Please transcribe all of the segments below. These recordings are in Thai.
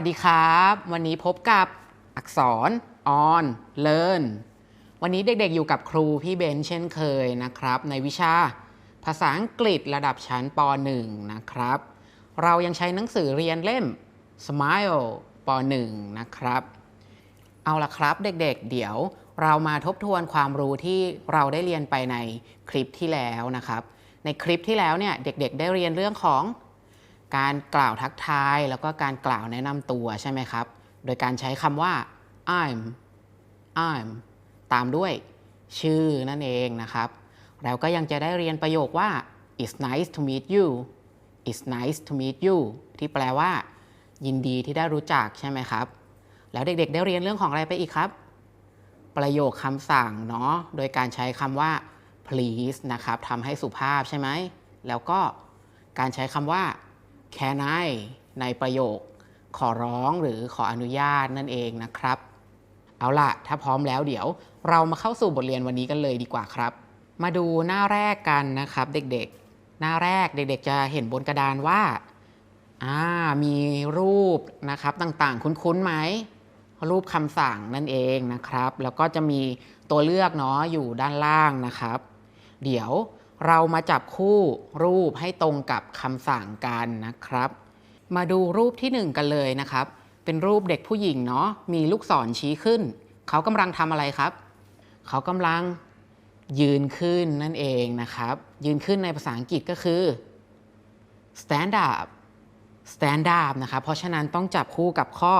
วัสดีครับ วันนี้พบกับอักษร on learn วันนี้เด็กๆอยู่กับครูพี่เบนเช่นเคยนะครับ ในวิชาภาษาอังกฤษระดับชั้นป .1 นะครับ เรายังใช้หนังสือเรียนเล่ม Smile ป .1 นะครับ เอาละครับเด็กๆ เดี๋ยวเรามาทบทวนความรู้ที่เราได้เรียนไปในคลิปที่แล้วนะครับ ในคลิปที่แล้วเนี่ยเด็กๆ ได้เรียนเรื่องของ การกล่าวทักทาย แล้วก็การกล่าวแนะนำตัวใช่ไหมครับ โดยการใช้คำว่า I'm I'm ตามด้วยชื่อนั่นเองนะครับ แล้วก็ยังจะได้เรียนประโยคว่า it's nice to meet you it's nice to meet you ที่แปลว่า ยินดีที่ได้รู้จักใช่ไหมครับ แล้วเด็กๆ ได้เรียนเรื่องของอะไรไปอีกครับ ประโยคคำสั่งเนาะ โดยการใช้คำว่า please นะครับทำให้สุภาพใช่ไหม แล้วก็การใช้คำว่า can I ในประโยค ขอร้องหรือขออนุญาตนั่นเองนะครับ เอาล่ะ ถ้าพร้อมแล้วเดี๋ยวเรามาเข้าสู่บทเรียนวันนี้กันเลยดีกว่าครับ มาดูหน้าแรกกันนะครับ เด็กๆ หน้าแรกเด็กๆ จะเห็นบนกระดานว่าอ่ามีรูปนะครับต่างๆ คุ้นๆไหมรูปคำสั่งนั่นเองนะครับ แล้วก็จะมีตัวเลือกเนาะอยู่ด้านล่างนะครับ เดี๋ยว เรามาจับคู่รูปให้ตรงกับคำสั่งกันนะครับ มาดูรูปที่หนึ่งกันเลยนะครับ เป็นรูปเด็กผู้หญิงเนาะมีลูกศรชี้ขึ้น เขากำลังทำอะไรครับ เขากำลังยืนขึ้นนั่นเองนะครับ ยืนขึ้นในภาษาอังกฤษก็คือ stand up stand up นะครับ เพราะฉะนั้นต้องจับคู่กับข้อ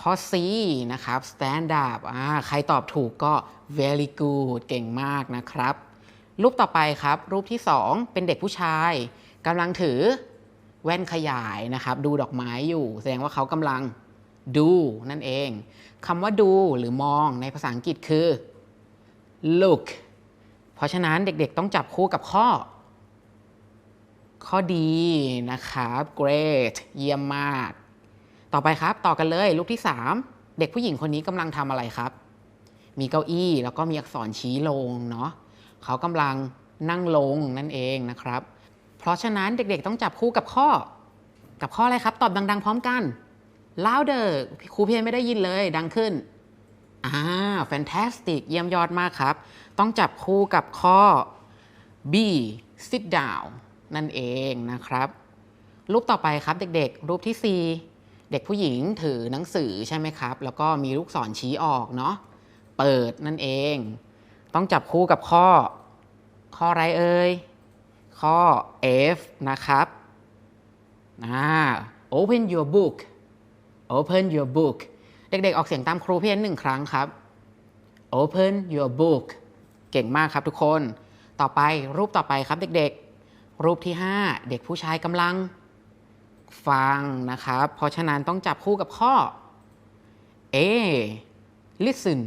ข้อ C นะครับ stand up อ่าใครตอบถูกก็ very good เก่งมากนะครับ รูปต่อไปครับ รูปที่ 2 เป็นเด็กผู้ชายกำลังถือแว่นขยายนะครับ ดูดอกไม้อยู่ แสดงว่าเขากำลังดูนั่นเองคำว่าดูหรือมองในภาษาอังกฤษคือ look เพราะฉะนั้นเด็กๆต้องจับคู่กับข้อ ข้อดีนะครับ great เยี่ยมมาก ต่อไปครับต่อกันเลยรูปที่ 3 เด็กผู้หญิงคนนี้กำลังทำอะไรครับ มีเก้าอี้แล้วก็มีอักษรชี้ลงเนาะ เขากำลังนั่งลงนั่นเองนะครับ เพราะฉะนั้นเด็กๆต้องจับคู่กับข้อ กับข้ออะไรครับ ตอบดัง ๆ พร้อมกัน louder ครูเพียนไม่ได้ยินเลยดังขึ้นอ่า fantastic เยี่ยมยอดมากครับ ต้องจับคู่กับข้อ B sit down นั่นเองนะครับ รูปต่อไปครับเด็กๆ รูปที่ 4 เด็กผู้หญิงถือหนังสือใช่ไหมครับ แล้วก็มีลูกศรชี้ออกเนาะ เปิดนั่นเอง ต้องจับคู่กับข้อ ข้ออะไรเอ่ย ข้อ F นะครับอ่า open your book open your book เด็กๆ ออกเสียงตามครูเพียงหนึ่งครั้งครับ open your book เก่งมากครับทุกคน ต่อไปรูปต่อไปครับเด็กๆ รูปที่ 5 เด็กผู้ชายกำลัง ฟังนะครับ เพราะฉะนั้นต้องจับคู่กับข้อ A listen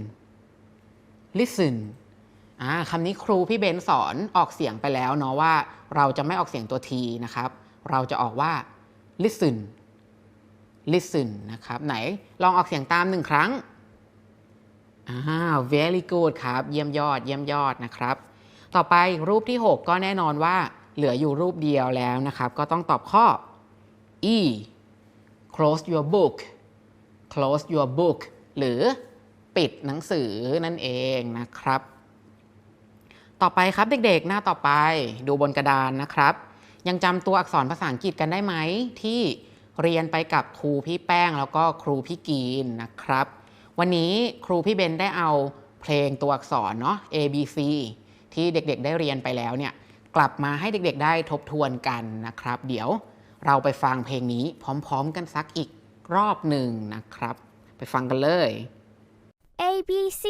listen อ่าคำนี้ครูพี่เบนสอนออกเสียงไปแล้วเนาะว่า เราจะไม่ออกเสียงตัว T นะครับ เราจะออกว่า listen listen นะครับ ไหนลองออกเสียงตามหนึ่งครั้งอ่า very good ครับ เยี่ยมยอด เยี่ยมยอดนะครับ ต่อไปรูปที่ 6 ก็แน่นอนว่าเหลืออยู่รูปเดียวแล้วนะครับ ก็ต้องตอบข้อ E close your book close your book หรือปิดหนังสือนั่นเองนะครับ ต่อไปครับเด็กๆ หน้าต่อไปดูบนกระดานนะครับ ยังจำตัวอักษรภาษาอังกฤษกันได้ไหม ที่เรียนไปกับครูพี่แป้งแล้วก็ครูพี่กีนนะครับ วันนี้ครูพี่เบนได้เอาเพลงตัวอักษรเนาะ A B C ที่เด็กๆ ได้เรียนไปแล้วเนี่ยกลับมาให้เด็กๆ ได้ทบทวนกันนะครับ เดี๋ยวเราไปฟังเพลงนี้พร้อมๆ กันสักอีกรอบหนึ่งนะครับ ไปฟังกันเลย A B C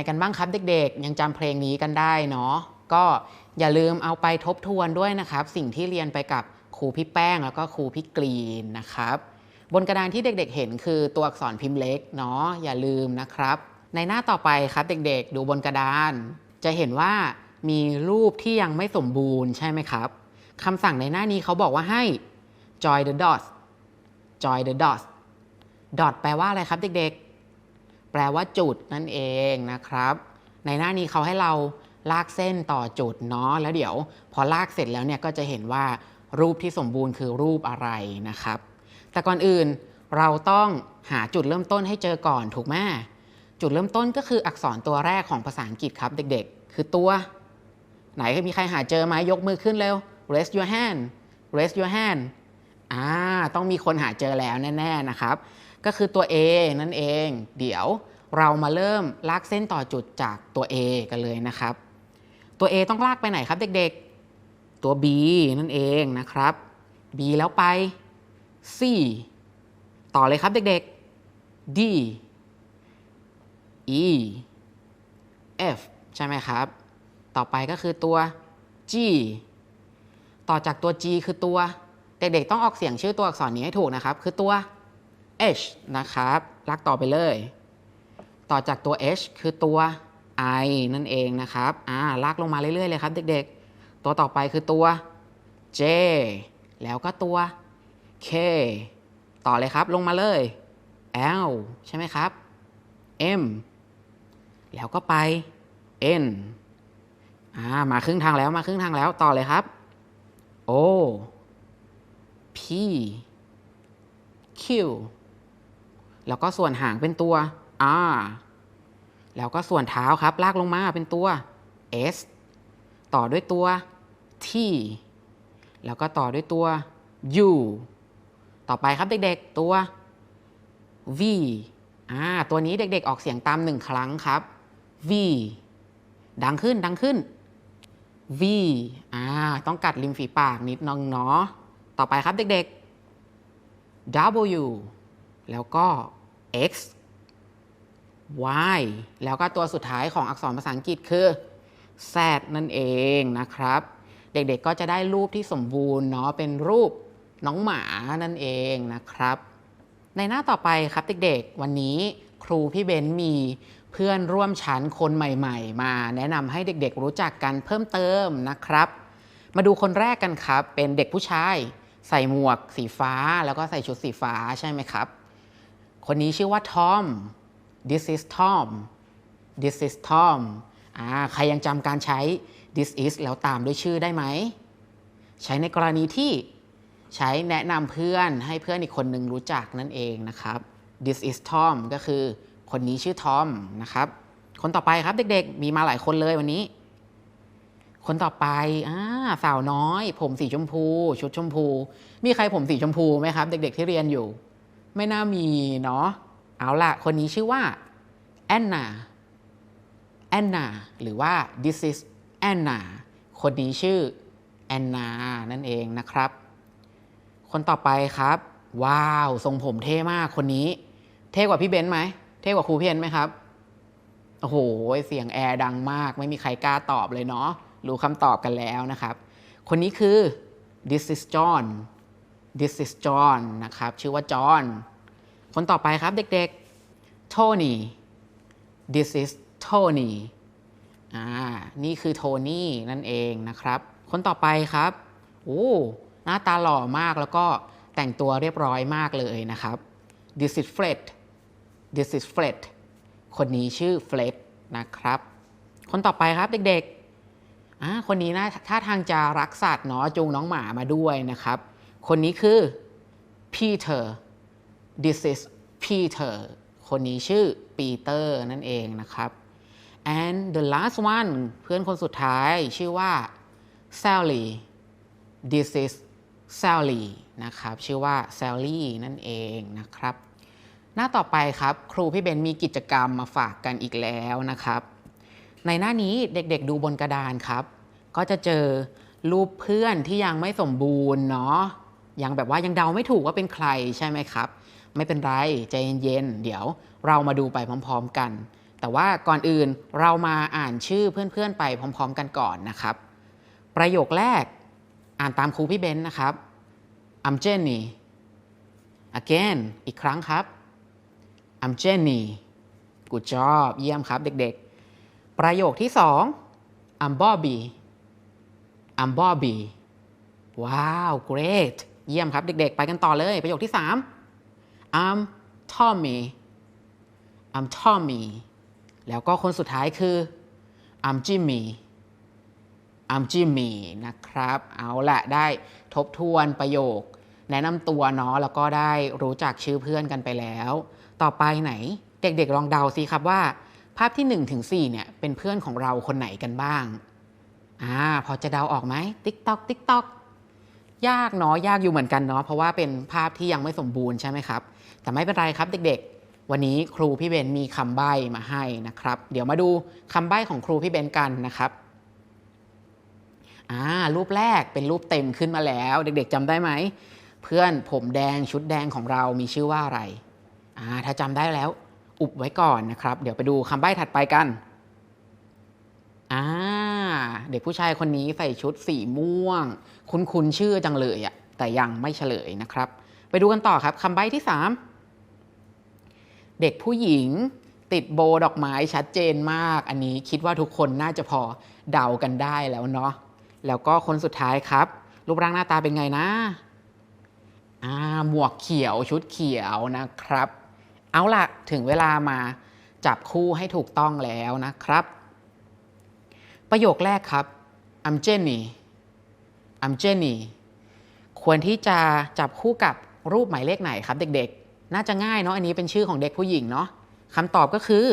งไงกันบ้างครับเด็กๆ ยังจำเพลงนี้กันได้เนาะก็อย่าลืมเอาไปทบทวนด้วยนะครับ สิ่งที่เรียนไปกับครูพี่แป้งแล้วก็ครูพี่กรีนนะครับ บนกระดานที่เด็กๆ เห็นคือตัวอักษรพิมพ์เล็กเนาะอย่าลืมนะครับ ในหน้าต่อไปครับเด็กๆ ดูบนกระดาน จะเห็นว่ามีรูปที่ยังไม่สมบูรณ์ใช่ไหมครับคำสั่งในหน้านี้เขาบอกว่าให้ join the dots join the dots dot แปลว่าอะไรครับเด็กๆ แปลว่าจุดนั่นเองนะครับ ในหน้านี้เขาให้เราลากเส้นต่อจุดเนาะแล้วเดี๋ยว พอลากเสร็จแล้วเนี่ยก็จะเห็นว่ารูปที่สมบูรณ์คือรูปอะไรนะครับ แต่ก่อนอื่นเราต้องหาจุดเริ่มต้นให้เจอก่อนถูกไหมจุดเริ่มต้นก็คืออักษรตัวแรกของภาษาอังกฤษครับเด็กๆ คือตัว ไหนมีใครหาเจอไหมยกมือขึ้นเร็ว raise your hand raise your hand อ่าต้องมีคนหาเจอแล้วแน่ ๆ นะครับ ก็คือตัว A นั่นเอง เดี๋ยวเรามาเริ่มลากเส้นต่อจุดจากตัว A กันเลยนะครับ ตัว A ต้องลากไปไหนครับเด็กๆ ตัว B นั่นเองนะครับ B แล้วไป C ต่อเลยครับเด็กๆ D E F ใช่ไหมครับ ต่อไปก็คือตัว G ต่อจากตัว G คือตัว เด็กๆ ต้องออกเสียงชื่อตัวอักษรนี้ให้ถูกนะครับ คือตัว H นะครับ ลากต่อไปเลย ต่อจากตัว H คือตัว I นั่นเองนะครับอ่าลากลงมาเรื่อยๆเลยครับเด็กๆ ตัวต่อไปคือตัว J แล้วก็ตัว K ต่อเลยครับลงมาเลย L ใช่ไหมครับ M แล้วก็ไป N อ่ามาครึ่งทางแล้วมาครึ่งทางแล้วต่อเลยครับ O P Q แล้วก็ส่วนหางเป็นตัว R แล้วก็ส่วนเท้าครับ ลากลงมาเป็นตัว S ต่อด้วยตัว T แล้วก็ต่อด้วยตัว U ต่อไปครับเด็กๆตัว V อ่าตัวนี้เด็กๆออกเสียงตามหนึ่งครั้งครับ V ดังขึ้นดังขึ้น V อ่าต้องกัดริมฝีปากนิดนึงเนาะต่อไปครับเด็กๆ W แล้วก็ X Y แล้วก็ตัวสุดท้ายของอักษรภาษาอังกฤษคือ Z นั่นเองนะครับ เด็กๆก็จะได้รูปที่สมบูรณ์เนาะเป็นรูปน้องหมานั่นเองนะครับ ในหน้าต่อไปครับเด็กๆ วันนี้ครูพี่เบนซ์มีเพื่อนร่วมชั้นคนใหม่ ๆ มาแนะนำให้เด็กๆ รู้จักกันเพิ่มเติมนะครับ มาดูคนแรกกันครับ เป็นเด็กผู้ชาย ใส่หมวกสีฟ้าแล้วก็ใส่ชุดสีฟ้าใช่ไหมครับ คนนี้ชื่อว่าทอม this is Tom this is Tom อ่าใครยังจำการใช้ this is แล้วตามด้วยชื่อได้ไหม ใช้ในกรณีที่ใช้แนะนำเพื่อนให้เพื่อนอีกคนหนึ่งรู้จักนั่นเองนะครับ this is Tom ก็คือคนนี้ชื่อทอมนะครับ คนต่อไปครับเด็กๆ มีมาหลายคนเลยวันนี้ คนต่อไปอ่าสาวน้อย ผมสีชมพู ชุดชมพู มีใครผมสีชมพูไหมครับ เด็ก ๆ ที่เรียนอยู่ ไม่น่ามีเนาะเอาล่ะ คนนี้ชื่อว่าแอนนาแอนนาหรือว่า this is Anna คนนี้ชื่อแอนนานั่นเองนะครับ คนต่อไปครับ ว้าว ทรงผมเท่มากคนนี้ เท่กว่าพี่เบนซ์ไหม เท่กว่าครูเพียนไหมครับ โอ้โห เสียงแอร์ดังมาก ไม่มีใครกล้าตอบเลยเนาะรู้คำตอบกันแล้วนะครับ คนนี้คือ this is John this is John นะครับ ชื่อว่าจอห์นคนต่อไปครับเด็กๆ Tony this is Tony อ่า นี่คือโทนี่นั่นเองนะครับ คนต่อไปครับ โอ้ หน้าตาหล่อมากแล้วก็แต่งตัวเรียบร้อยมากเลยนะครับ this is Fred this is Fred คนนี้ชื่อ Fred นะครับ คนต่อไปครับเด็กๆ อ่า คนนี้นะท่าทางจะรักสัตว์เนาะจูงน้องหมามาด้วยนะครับ คนนี้คือ Peter this is Peter คนนี้ชื่อปีเตอร์นั่นเองนะครับ and the last one เพื่อนคนสุดท้ายชื่อว่า Sally this is Sally นะครับ ชื่อว่า Sally นั่นเองนะครับ หน้าต่อไปครับ ครูพี่เบนมีกิจกรรมมาฝากกันอีกแล้วนะครับ ในหน้านี้เด็กๆดูบนกระดานครับ ก็จะเจอรูปเพื่อนที่ยังไม่สมบูรณ์เนาะ ยังแบบว่ายังเดาไม่ถูกว่าเป็นใครใช่ไหมครับ ไม่เป็นไรใจเย็นๆเดี๋ยวเรามาดูไปพร้อม ๆกัน แต่ว่าก่อนอื่นเรามาอ่านชื่อเพื่อนๆไปพร้อม ๆ กันก่อนนะครับ ประโยคแรกอ่านตามครูพี่เบนนะครับ I'm Jenny again อีกครั้งครับ I'm Jenny good job เยี่ยมครับเด็กๆ ประโยคที่สอง I'm Bobby I'm Bobby ว้าว great เยี่ยมครับ เด็ก ๆ ไปกันต่อเลย ประโยคที่ 3 I'm Tommy I'm Tommy แล้วก็คนสุดท้ายคือ I'm Jimmy I'm Jimmy นะครับ เอาละได้ทบทวนประโยค แนะนำตัวเนาะแล้วก็ได้รู้จักชื่อเพื่อนกันไปแล้ว ต่อไปไหน เด็กๆลองเดาสิครับว่า ภาพที่ 1 ถึง 4 เนี่ย เป็นเพื่อนของเราคนไหนกันบ้างอ่าพอจะเดาออกไหมติ๊กตอกติ๊กตอก ยากเนาะยากอยู่เหมือนกันเนาะเพราะว่าเป็นภาพที่ยังไม่สมบูรณ์ใช่ไหมครับ แต่ไม่เป็นไรครับเด็กๆ วันนี้ครูพี่เบนมีคำใบ้มาให้นะครับ เดี๋ยวมาดูคำใบ้ของครูพี่เบนกันนะครับอ่ารูปแรกเป็นรูปเต็มขึ้นมาแล้ว เด็กๆจำได้ไหม เพื่อนผมแดงชุดแดงของเรามีชื่อว่าอะไรอ่าถ้าจำได้แล้ว อุบไว้ก่อนนะครับ เดี๋ยวไปดูคำใบ้ถัดไปกันอ่า เด็กผู้ชายคนนี้ใส่ชุดสีม่วง คุ้นๆชื่อจังเลยอะแต่ยังไม่เฉลยนะครับ ไปดูกันต่อครับคำใบ้ที่ 3 เด็กผู้หญิงติดโบดอกไม้ชัดเจนมาก อันนี้คิดว่าทุกคนน่าจะพอเดากันได้แล้วเนาะแล้วก็คนสุดท้ายครับ รูปร่างหน้าตาเป็นไงนะอ่าหมวกเขียวชุดเขียวนะครับ เอาล่ะ ถึงเวลามาจับคู่ให้ถูกต้องแล้วนะครับ ประโยคแรกครับ I'm Jenny I'm Jenny ควรที่จะจับคู่กับรูปหมายเลขไหนครับ เด็กๆ น่าจะง่ายเนาะอันนี้เป็นชื่อของเด็กผู้หญิงเนาะคำตอบก็คือ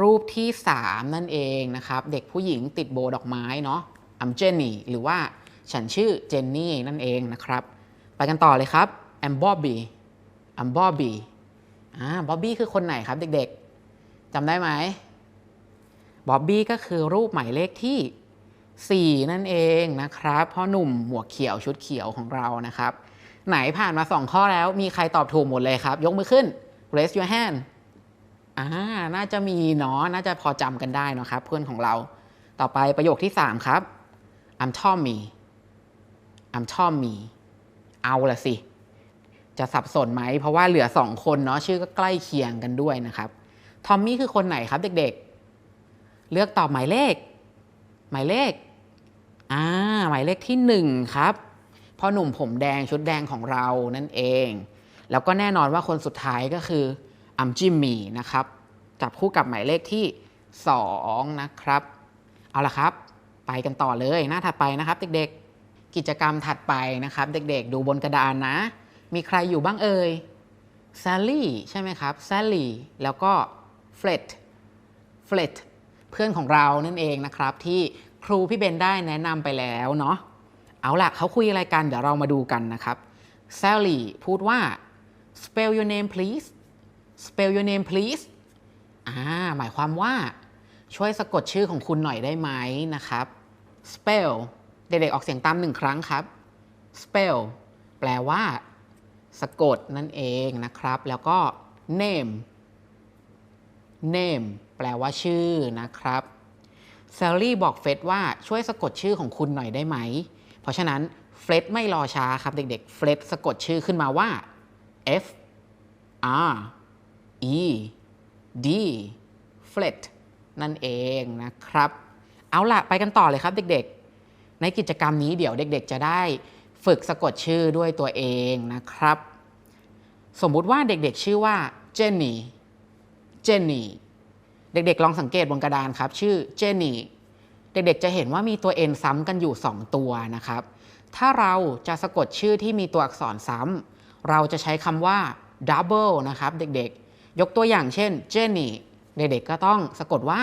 รูปที่ 3 นั่นเองนะครับ เด็กผู้หญิงติดโบดอกไม้เนาะ I'm Jenny หรือว่าฉันชื่อเจนนี่นั่นเองนะครับ ไปกันต่อเลยครับ I'm Bobby I'm Bobby อ่า Bobby คือคนไหนครับเด็กๆจำได้ไหม บ๊อบบี้ก็คือรูปหมายเลขที่ 4 นั่นเองนะครับพ่อหนุ่มหมวกเขียวชุดเขียวของเรานะครับ ไหนผ่านมา 2 ข้อแล้วมีใครตอบถูกหมดเลยครับ ยกมือขึ้น raise your hand อ่าน่าจะมีเนาะน่าจะพอจำกันได้เนะครับ เพื่อนของเรา ต่อไปประโยคที่ 3 ครับ I'm Tommy I'm Tommy เอาละสิ จะสับสนไหม เพราะว่าเหลือ 2 คนเนาะชื่อก็ใกล้เคียงกันด้วยนะครับทอมมี่คือคนไหนครับเด็กๆ เลือกตอบหมายเลข หมายเลขอ่าหมายเลขที่หนึ่งครับพ่อหนุ่มผมแดงชุดแดงของเรานั่นเอง แล้วก็แน่นอนว่าคนสุดท้ายก็คืออัมจิมมี่นะครับ จับคู่กับหมายเลขที่ 2 นะครับ เอาละครับ ไปกันต่อเลยหน้าถัดไปนะครับ เด็กๆ กิจกรรมถัดไปนะครับ เด็กๆ ดูบนกระดานนะ มีใครอยู่บ้างเอ่ยแซลลี่ใช่ไหมครับแซลลี่แล้วก็เฟลตเฟลต เพื่อนของเรานั่นเองนะครับ ที่ครูพี่เบนได้แนะนำไปแล้วเนาะเอาล่ะเขาคุยอะไรกันเดี๋ยวเรามาดูกันนะครับแซลลี่พูดว่า spell your name please spell your name please อ่าหมายความว่าช่วยสะกดชื่อของคุณหน่อยได้ไหมนะครับ spell เด็กๆออกเสียงตามหนึ่งครั้งครับ spell แปลว่า สะกดนั่นเองนะครับ แล้วก็ name name แปลว่าชื่อนะครับแซลลี่บอกเฟรดว่าช่วยสะกดชื่อของคุณหน่อยได้ไหม เพราะฉะนั้นเฟรดไม่รอช้าครับเด็กๆเฟรดสะกดชื่อขึ้นมาว่า F R E D f l e t นั่นเองนะครับ เอาล่ะ ไปกันต่อเลยครับเด็กๆ ในกิจกรรมนี้เดี๋ยวเด็กๆ จะได้ฝึกสะกดชื่อด้วยตัวเองนะครับ สมมุติว่าเด็กๆ ชื่อว่าเจนนี่ เจนนี่ เด็กๆ ลองสังเกตบนกระดานครับ ชื่อเจนนี่เด็กๆ จะเห็นว่ามีตัว n ซ้ำกันอยู่ 2 ตัวนะครับ ถ้าเราจะสะกดชื่อที่มีตัวอักษรซ้ำเราจะใช้คำว่า double นะครับเด็กๆ ยกตัวอย่างเช่นเจนนี่เด็กๆ ก็ต้องสะกดว่า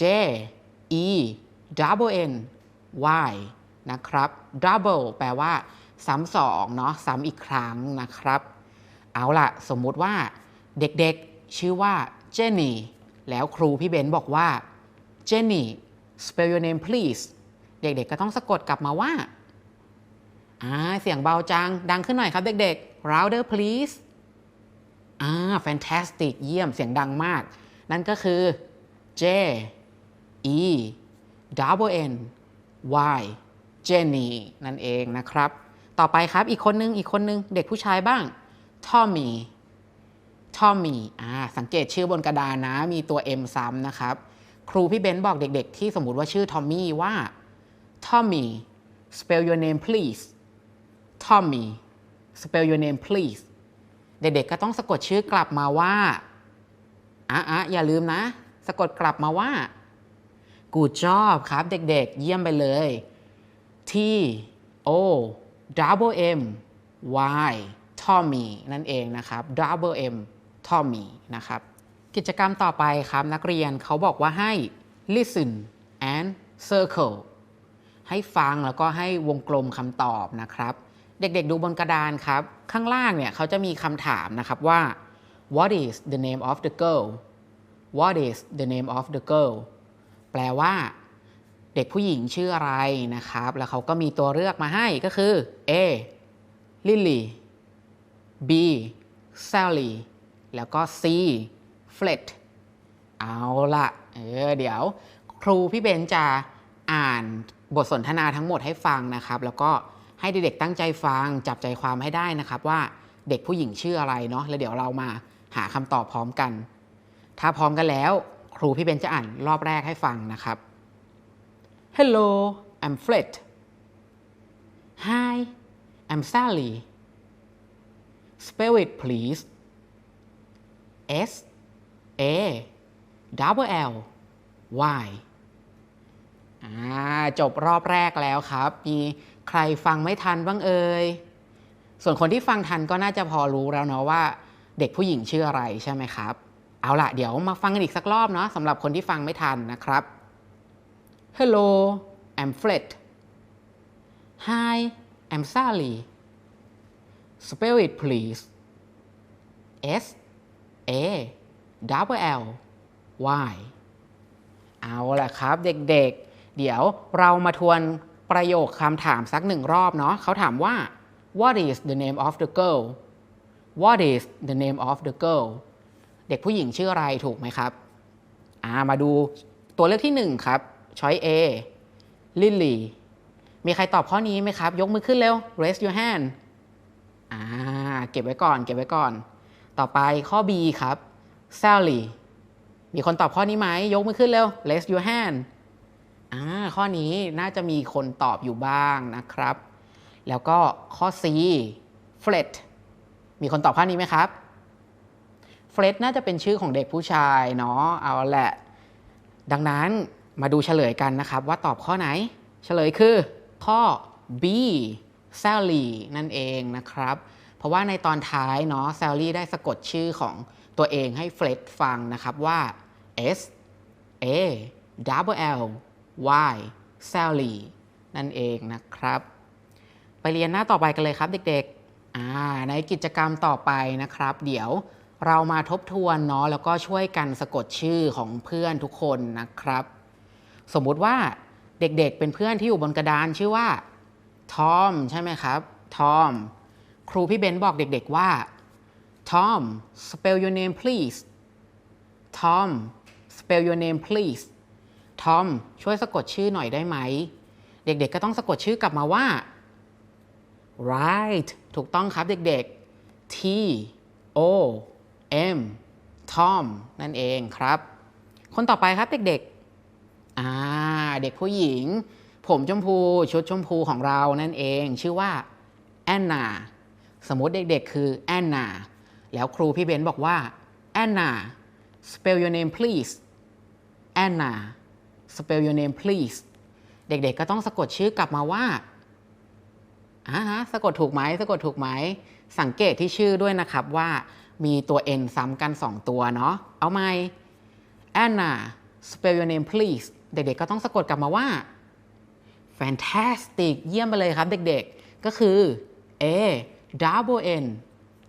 J E double N Y นะครับ double แปลว่า ซ้ำสองเนาะซ้ำอีกครั้งนะครับ เอาล่ะ สมมุติว่าเด็กๆ ชื่อว่าเจนนี่ แล้วครูพี่เบนบอกว่าเจนนี่ spell your name please เด็กๆก็ต้องสะกดกลับมาว่าอ่าเสียงเบาจัง ดังขึ้นหน่อยครับเด็กๆ louder please อ่า fantastic เยี่ยมเสียงดังมาก นั่นก็คือ J E double N Y Jenny นั่นเองนะครับ ต่อไปครับอีกคนนึง อีกคนนึง เด็กผู้ชายบ้าง Tommy Tommy อ่าสังเกตชื่อบนกระดานนะ มีตัว M ซ้ำนะครับ ครูพี่เบนซ์บอกเด็กๆ ที่สมมติว่าชื่อ Tommy ว่า Tommy spell your name please Tommy spell your name please เด็กๆ ก็ต้องสะกดชื่อกลับมาว่าอะอะอย่าลืมนะ สะกดกลับมาว่า Good job ครับเด็กๆ เยี่ยมไปเลย T O double M Y Tommy นั่นเองนะครับ double M Tommy นะครับ กิจกรรมต่อไปครับนักเรียนเขาบอกว่าให้ listen and circle ให้ฟังแล้วก็ให้วงกลมคำตอบนะครับ เด็กๆดูบนกระดานครับ ข้างล่างเนี่ยเขาจะมีคำถามนะครับว่า what is the name of the girl what is the name of the girl แปลว่า เด็กผู้หญิงชื่ออะไรนะครับ แล้วเขาก็มีตัวเลือกมาให้ก็คือ A Lily B Sally แล้วก็ C Flet เอาละเออเดี๋ยว ครูพี่เบนจะอ่านบทสนทนาทั้งหมดให้ฟังนะครับ แล้วก็ให้เด็กๆตั้งใจฟังจับใจความให้ได้นะครับ ว่าเด็กผู้หญิงชื่ออะไรเนาะแล้วเดี๋ยวเรามาหาคำตอบพร้อมกัน ถ้าพร้อมกันแล้ว ครูพี่เบนจะอ่านรอบแรกให้ฟังนะครับ Hello I'm Flet Hi I'm Sally Spell it please S A double L Y จบรอบแรกแล้วครับ มีใครฟังไม่ทันบ้างเอ่ย ส่วนคนที่ฟังทันก็น่าจะพอรู้แล้วเนาะว่า เด็กผู้หญิงชื่ออะไรใช่ไหมครับ เอาล่ะ เดี๋ยวมาฟังกันอีกสักรอบเนาะสำหรับคนที่ฟังไม่ทันนะครับ Hello I'm Fred Hi I'm Sally Spell it please S A double L Y เอาล่ะครับเด็กๆเดี๋ยวเรามาทวนประโยคคำถามสักหนึ่งรอบเนาะเขาถามว่า What is the name of the girl What is the name of the girl เด็กผู้หญิงชื่ออะไรถูกไหมครับอ่ามาดูตัวเลือกที่หนึ่งครับช้อย A ลิลลี่มีใครตอบข้อนี้ไหมครับ ยกมือขึ้นเร็ว raise your hand อ่าเก็บไว้ก่อน เก็บไว้ก่อน ต่อไปข้อ B ครับ Sally มีคนตอบข้อนี้ไหม ยกมือขึ้นเร็ว raise your hand อ่าข้อนี้น่าจะมีคนตอบอยู่บ้างนะครับ แล้วก็ข้อ C Flet มีคนตอบข้อนี้ไหมครับเฟรดน่าจะเป็นชื่อของเด็กผู้ชายเนาะ เอาแหละ ดังนั้นมาดูเฉลยกันนะครับ ว่าตอบข้อไหน เฉลยคือข้อ B Sally นั่นเองนะครับ ราะว่าในตอนท้ายเนาะ Sally ได้สะกดชื่อของตัวเองให้เฟรดฟังนะครับว่า S A double L Y Sally นั่นเองนะครับ ไปเรียนหน้าต่อไปกันเลยครับเด็กๆ ในกิจกรรมต่อไปนะครับ เดี๋ยวเรามาทบทวนเนาะแล้วก็ช่วยกันสะกดชื่อของเพื่อนทุกคนนะครับ สมมุติว่าเด็กๆ เป็นเพื่อนที่อยู่บนกระดานชื่อว่าทอมใช่ไหมครับทอม ครูพี่เบนบอกเด็กๆว่า Tom spell your name please Tom spell your name please Tom ช่วยสะกดชื่อหน่อยได้ไหม เด็กๆก็ต้องสะกดชื่อกลับมาว่า right ถูกต้องครับเด็กๆ T O M Tom นั่นเองครับ คนต่อไปครับเด็กๆ อ่า เด็กผู้หญิง ผมชมพูชุดชมพูของเรานั่นเอง ชื่อว่าแอนนา สมมติเด็กๆ คือแอนนา แล้วครูพี่เบนบอกว่าแอนนา spell your name please แอนนา spell your name please เด็กๆ ก็ต้องสะกดชื่อกลับมาว่าอ่าฮะสะกดถูกไหมสะกดถูกไหม สังเกตที่ชื่อด้วยนะครับว่ามีตัว n ซ้ำกัน 2 ตัวเนาะ เอาไหม Anna spell your name please เด็กๆ ก็ต้องสะกดกลับมาว่า fantastic เยี่ยมไปเลยครับเด็กๆ ก็คือ A double N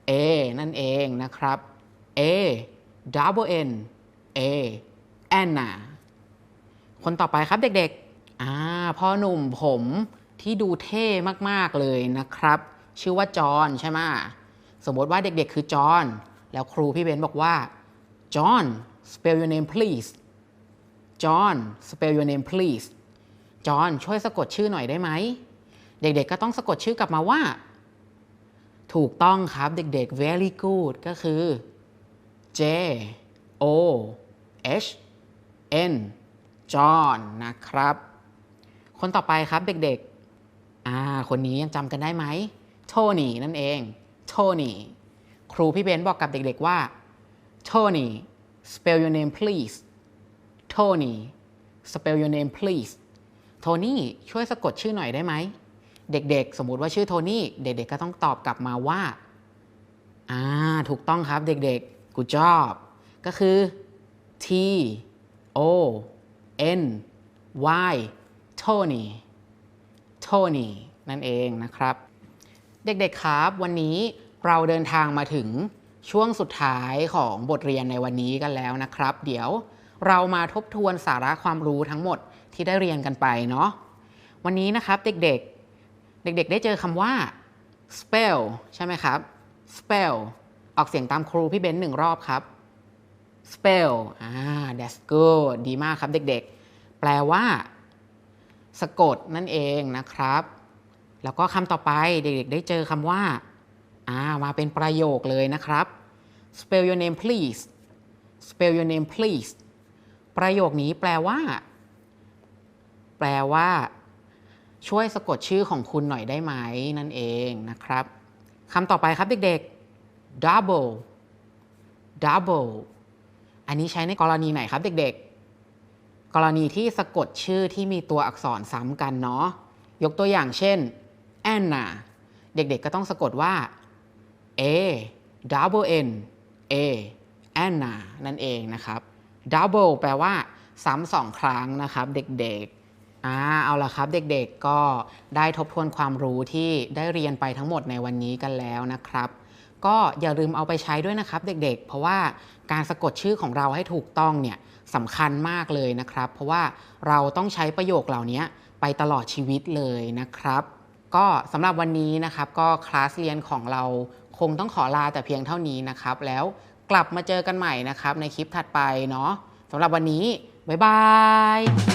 A นั่นเองนะครับ A double N A Anna คนต่อไปครับเด็กๆอ่าพ่อหนุ่มผมที่ดูเท่มากๆเลยนะครับ ชื่อว่าจอห์นใช่ไหมสมมติว่าเด็กๆ คือจอห์นแล้วครูพี่เบนบอกว่าจอห์น spell your name please John spell your name please John ช่วยสะกดชื่อหน่อยได้ไหม เด็กๆ ก็ต้องสะกดชื่อกลับมาว่า ถูกต้องครับเด็กๆ very good ก็คือ J O H N John นะครับ คนต่อไปครับเด็กๆ อ่า คนนี้ยังจำกันได้ไหม โทนี่นั่นเอง โทนี่ ครูพี่เบนบอกกับเด็กๆว่า โทนี่ spell your name please โทนี่ spell your name please โทนี่ช่วยสะกดชื่อหน่อยได้ไหม เด็กๆ สมมุติว่าชื่อโทนี่ เด็กๆ ก็ต้องตอบกลับมาว่า อ่า ถูกต้องครับเด็กๆ good job ก็คือ T O N Y โทนี่โทนี่นั่นเองนะครับ เด็กๆ ครับ วันนี้เราเดินทางมาถึงช่วงสุดท้ายของบทเรียนในวันนี้กันแล้วนะครับ เดี๋ยวเรามาทบทวนสาระความรู้ทั้งหมดที่ได้เรียนกันไปเนาะ วันนี้นะครับเด็กๆ เด็กๆ ได้เจอคำว่า spell ใช่ไหมครับ spell ออกเสียงตามครูพี่เบนซ์หนึ่งรอบครับ spell อ่า that's good ดีมากครับเด็กๆ แปลว่า สะกดนั่นเองนะครับ แล้วก็คำต่อไปเด็กๆ ได้เจอคำว่า อ่า มาเป็นประโยคเลยนะครับ spell your name please spell your name please ประโยคนี้แปลว่า แปลว่า ช่วยสะกดชื่อของคุณหน่อยได้ไหมนั่นเองนะครับคำต่อไปครับเด็กๆ double double อันนี้ใช้ในกรณีไหนครับเด็กๆ กรณีที่สะกดชื่อที่มีตัวอักษรซ้ำกันเนาะยกตัวอย่างเช่น Anna เด็กๆก็ต้องสะกดว่า A double N A Anna นั่นเองนะครับ double แปลว่าซ้ำสองครั้งนะครับเด็กๆ อ่าเอาละครับเด็กๆก็ได้ทบทวนความรู้ที่ได้เรียนไปทั้งหมดในวันนี้กันแล้วนะครับ ก็อย่าลืมเอาไปใช้ด้วยนะครับ เด็กๆ เพราะว่าการสะกดชื่อของเราให้ถูกต้องเนี่ยสำคัญมากเลยนะครับ เพราะว่าเราต้องใช้ประโยคเหล่านี้ไปตลอดชีวิตเลยนะครับ ก็สำหรับวันนี้นะครับก็คลาสเรียนของเราคงต้องขอลาแต่เพียงเท่านี้นะครับ แล้วกลับมาเจอกันใหม่นะครับในคลิปถัดไปเนาะสำหรับวันนี้บ๊ายบาย